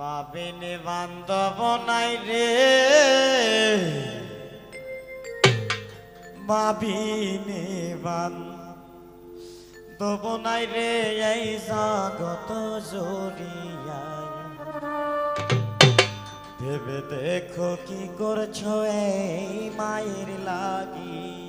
ভাবিনি বান্ধব নাই রে। ভাবিনি বান্ধব নাই রে, এই জগত জড়িয়ায় দেবে দেখো কি করছ এই মায়ের লাগিয়া।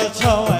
the toy.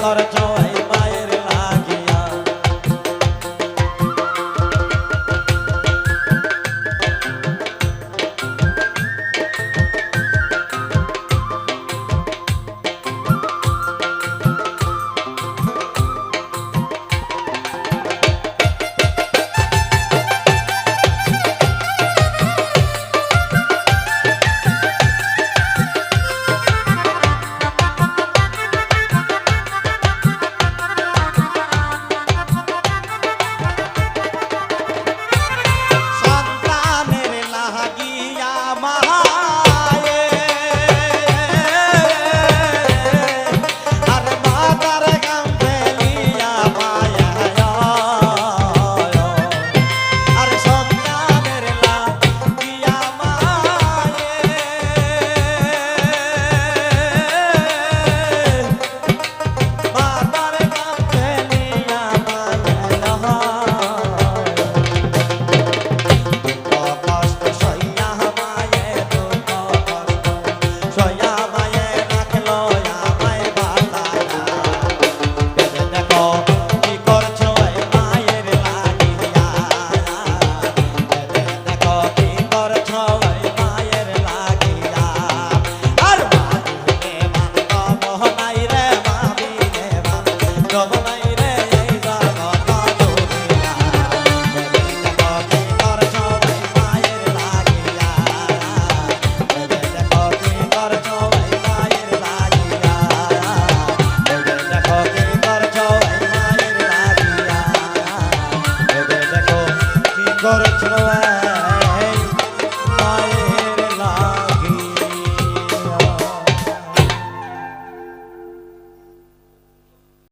Laura coro, chaval.